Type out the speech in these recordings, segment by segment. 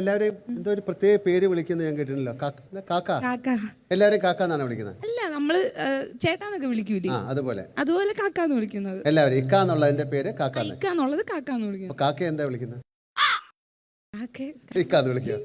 എല്ലാവരെയും എന്തോ ഒരു പ്രത്യേക പേര് വിളിക്കുന്നത് ഞാൻ കേട്ടിട്ടില്ല. കാക്ക? എല്ലാവരെയും കാക്ക എന്നാണ് വിളിക്കുന്നത്? അല്ല നമ്മൾ ചേട്ടാന്നൊക്കെ വിളിക്കൂലേ? ആ അതുപോലെ. അതുപോലെ കാക്കാന്ന് വിളിക്കുന്നത്. എല്ലാവരും ഇക്ക എന്നുള്ളതിന്റെ പേര് കാക്ക എന്ന് ഇക്കാന്നുള്ളത് കാക്കാന്ന് എന്ന് വിളിക്കുന്നത് കാക്ക എന്താ വിളിക്കുന്നത്? ഇക്കാന്ന് വിളിക്കുക.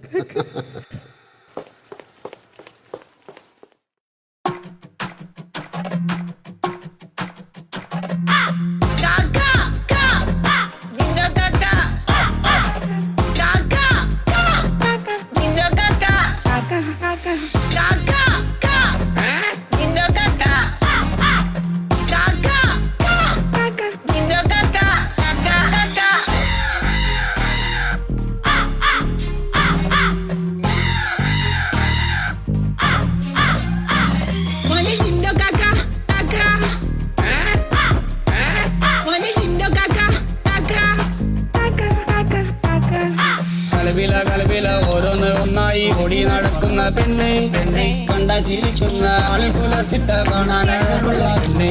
കലവില കൽവില ഓരോന്ന് ഒന്നായി ഓടി നടക്കുന്ന പെണ്ണ്. പെണ്ണെ. കണ്ട ചിരിക്കുന്ന ആളുകുലസിട്ട കാണാനുള്ള പെണ്ണ്.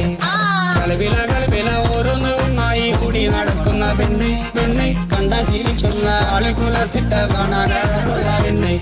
കൽവില കൽവില ഓരോന്ന് ഒന്നായി ഓടി നടക്കുന്ന പെണ്ണ്. പെണ്ണെ. കണ്ട ചിരിക്കുന്ന ആളുകുലസിട്ട കാണാനുള്ള പെണ്ണ്.